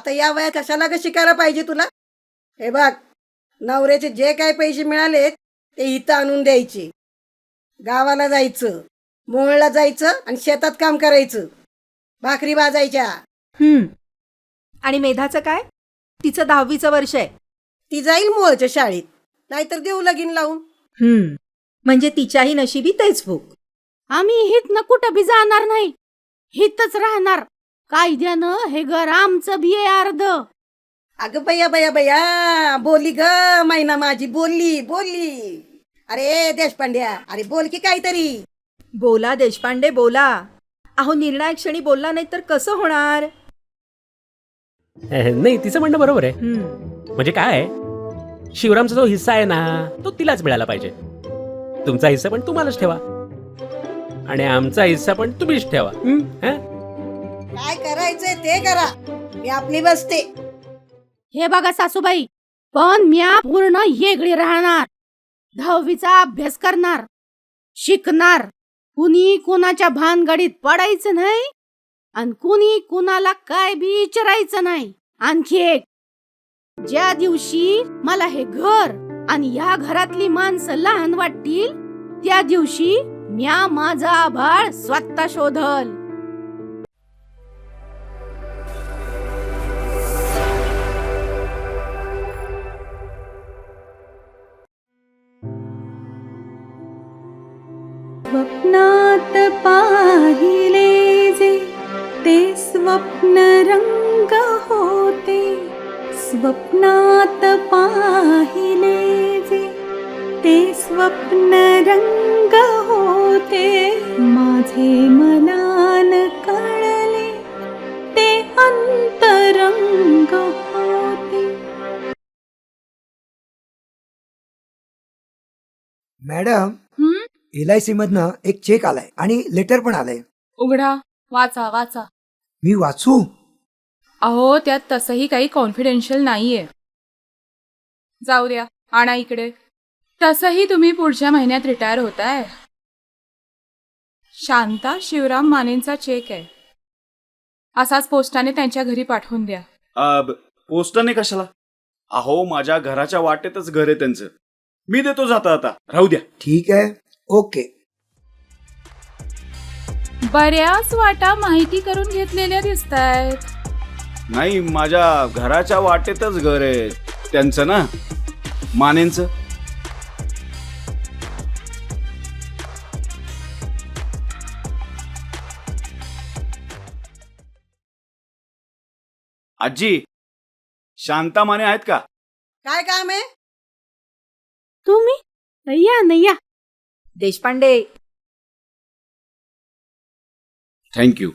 आता या वयात कशाला ग शिकायला पाहिजे तुला? हे बघ नवऱ्याचे जे काय पैसे मिळाले ते इथं आणून द्यायचे. गावाला जायचं मोहळला जायचं आणि शेतात काम करायचं. भाकरी भाजायच्या. हम्म. आणि मेधाचं काय? तिचं दहावीचं वर्ष आहे. ती जाईल मोहळच्या शाळेत नाहीतर देऊ लगीन लावून. हम्म. म्हणजे तिच्याही नशिबी तेच भूक. आम्ही हित न कुठं बी जाणार नाही. हितच राहणार. कायद्यानं हे घर आमचं बी आहे अर्ध. अगं बया बया बया बोली ग मैना माझी बोलली बोलली. अरे देशपांड्या अरे बोल की काहीतरी. बोला देशपांडे बोला. अहो निर्णायक क्षणी बोलला नाही तर कसं होणार? नाही तिचं म्हणणं बरोबर आहे. हम्म. म्हणजे काय आहे? शिवरामचा जो हिस्सा आहे ना तो तिलाच मिळाला पाहिजे. तुमचा हिस्सा पण तुम्हालाच ठेवा. आणि आमचा हिस्सा पण तुम्हीच ठेवा. हं? हं? काय करायचंय ते करा. मी आपली बसते. हे बघा सासूबाई पण म्या पूर्ण येगळी राहणार. दहावीचा अभ्यास करणार शिकणार. कुणी कुणाच्या भानगडीत पडायचं नाही आणि कुणी कुणाला काय बी विचारायचं नाही. आणखी एक ज्या दिवशी मला हे घर आणि या घरातली माणसं लहान वाटतील त्या दिवशी म्या माझा आभाळ स्वतः शोधल. स्वप्नात पाहिले जे ते स्वप्न रंग होते. स्वप्नात पाहिले जे ते स्वप्न रंग होते. माझे मनान कळले ते अंतरंग होते. मॅडम एल आय सी मधनं एक चेक आलाय आणि लेटर पण आलंय. उघडा. वाचा वाचा. मी वाचू? अहो त्यात तसंही काही कॉन्फिडेन्शियल नाहीये. जाऊ द्या आणा इकडे. तसंही तुम्ही पुढच्या महिन्यात रिटायर होताय. शांता शिवराम मानेंचा चेक आहे. असाच पोस्टाने त्यांच्या घरी पाठवून द्या. अब पोस्टाने कशाला? अहो माझ्या घराच्या वाटेतच घर आहे त्यांचं. मी देतो जाता आता. राहू द्या. ठीक आहे. ओके. बऱ्याच वाटा माहिती करून घेतलेल्या दिसत आहेत नाही माझ्या घराच्या वाटेतच घर आहे. त्यांचं ना? मानेंचं? आजी शांता माने आहेत का? काय काम आहे? तुम्ही? या ना या. देशपांडे. थँक्यू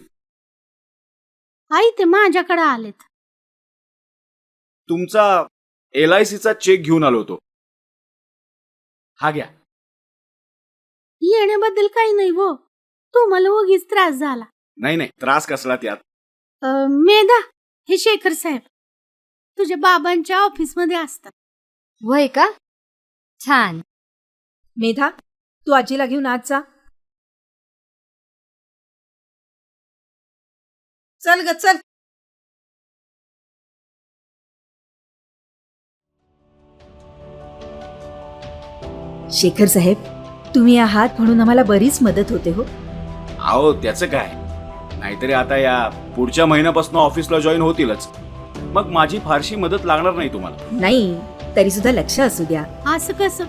आई ते माझ्याकडे आलेत. तुमचा एल आय सीचा चेक घेऊन आलो होतो. हा घ्या. येण्याबद्दल काही नाही वो. तुम्हाला उगीच त्रास झाला. नाही नाही त्रास कसला त्यात? अं, मेधा हे शेखर साहेब तुझ्या बाबांच्या ऑफिसमध्ये असतात. वय का? छान. मेधा तू आजीला घेऊन आज जा. चल ग चल. शेखर साहेब तुम्ही आहात म्हणून आम्हाला बरीच मदत होते हो. अहो त्याचं काय? नाहीतरी आता या पुढच्या महिन्यापासून ऑफिसला जॉईन होतीलच. मग माझी फारशी मदत लागणार नाही तुम्हाला. नाही तरी सुद्धा लक्ष असू द्या. असं कसं?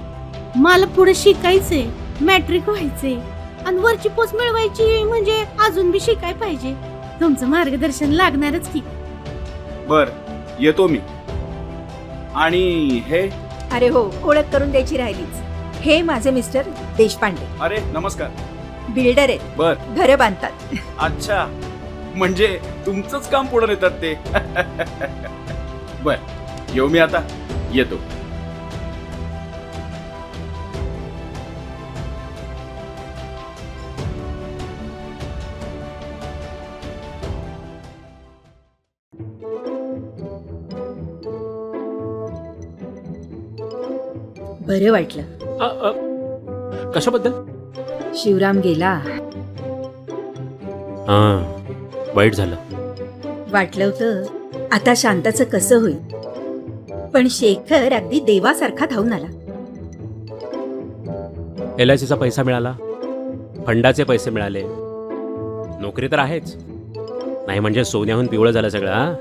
मला पुढे शिकायचंय. मॅट्रिक व्हायचंय आणि वरची पोस्ट मिळवायची म्हणजे अजून बी शिकाय पाहिजे. तुमचं मार्गदर्शन लागणारच की. बर येतो मी. आणि हे? अरे हो ओळख करून द्यायची राहिलीच. हे माझे मिस्टर देशपांडे. अरे नमस्कार. बिल्डर आहेत. बर. घरं बांधतात. अच्छा म्हणजे तुमचंच काम पुढे येतात ते. बर येऊ मी आता. येतो. बरं वाटलं. अ, अ, कशाबद्दल? शिवराम गेला. हा वाईट झालं. वाटलं होतं आता शांताचं कसं होईल? पण शेखर अगदी देवासारखा धावून आला. एल आय सीचा पैसा मिळाला. फंडाचे पैसे मिळाले. नोकरी तर आहेच. नाही म्हणजे सोन्याहून पिवळं झालं सगळं हा?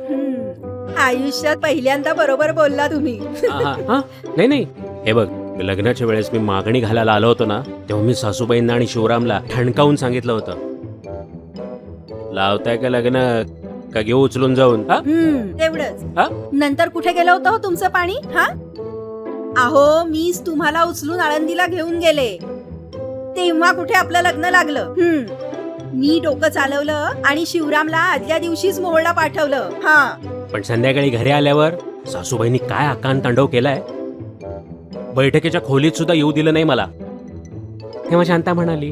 आयुष्यात पहिल्यांदा बरोबर बोलला तुम्ही. हा. नाही नाही. हे बघ लग्नाच्या वेळेस मी मागणी घालायला आलो होतो ना तेव्हा मी सासूबाईंना आणि शिवरामला ठणकावून सांगितलं होतं. लावताय का लग्न? का घेऊ उचलून जाऊन? हा? हम्म, हा? तेवढंच नंतर कुठे गेलं होतं हो तुमचं पाणी? हा? अहो मीच तुम्हाला उचलून आळंदीला घेऊन गेले. तेव्हा कुठे आपलं लग्न लागलं? हम्म. मी डोकं चालवलं आणि शिवरामला आदल्या दिवशीच मोहळला पाठवलं. हा. पण संध्याकाळी घरी आल्यावर सासूबाईंनी काय आकांत तांडव केलाय? बैठकीच्या खोलीत सुद्धा येऊ दिलं नाही मला. तेव्हा शांता म्हणाली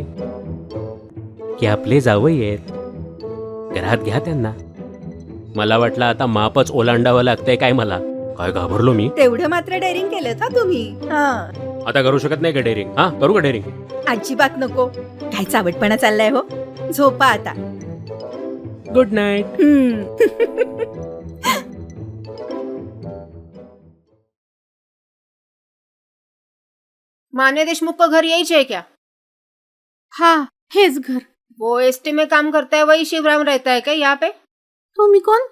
की आपले जावई आहेत. घरात घ्या त्यांना. मला वाटलं आता मापच ओलांडावं लागतंय काय मला. काय घाबरलो मी? तेवढं मात्र डेअरिंग केलं का तुम्ही. हा. आता करू शकत नाही का डेअरिंग? हा करू का डेअरिंग? अजिबात नको. काय चावटपणा चाललाय हो. झोपा आता. गुड नाईट हम्म. मान्य देशमुख को घर यही है क्या? हा हेच घर. वो एसटी में काम करता है वही शिवराम रहता है क्या यहाँ पे? तुम्ही कोण?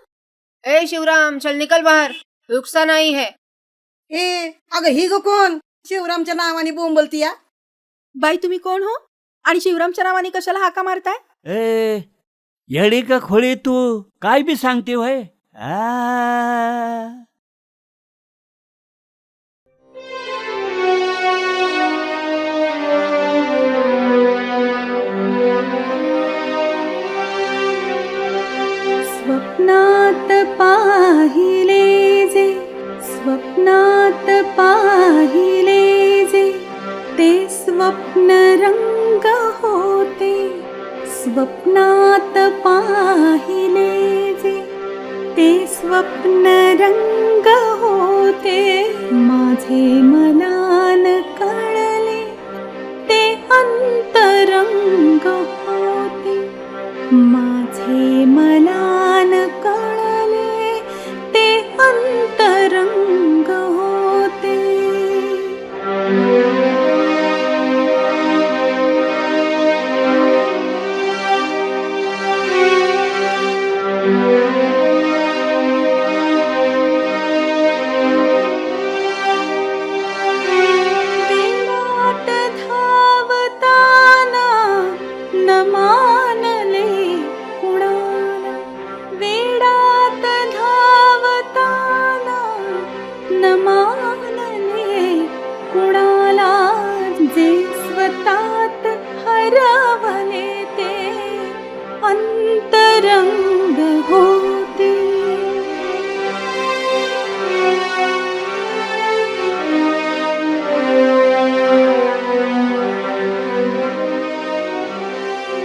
ए शिवराम चल निकल बाहर. रुकसा नहीं है. ए अगं ही ग कोण? शिवरामच्या नावाने बोंबलती या. बाई तुम्ही कोण हो? आणि शिवरामच्या नावाने कशाला हाका मारताय? ए येडी का खोळी तू? काय बी सांगते होय? आ. पाहिले जे ते स्वप्न रंग होते स्वप्नात पाहिले जे ते स्वप्न रंग होते माझे मना love.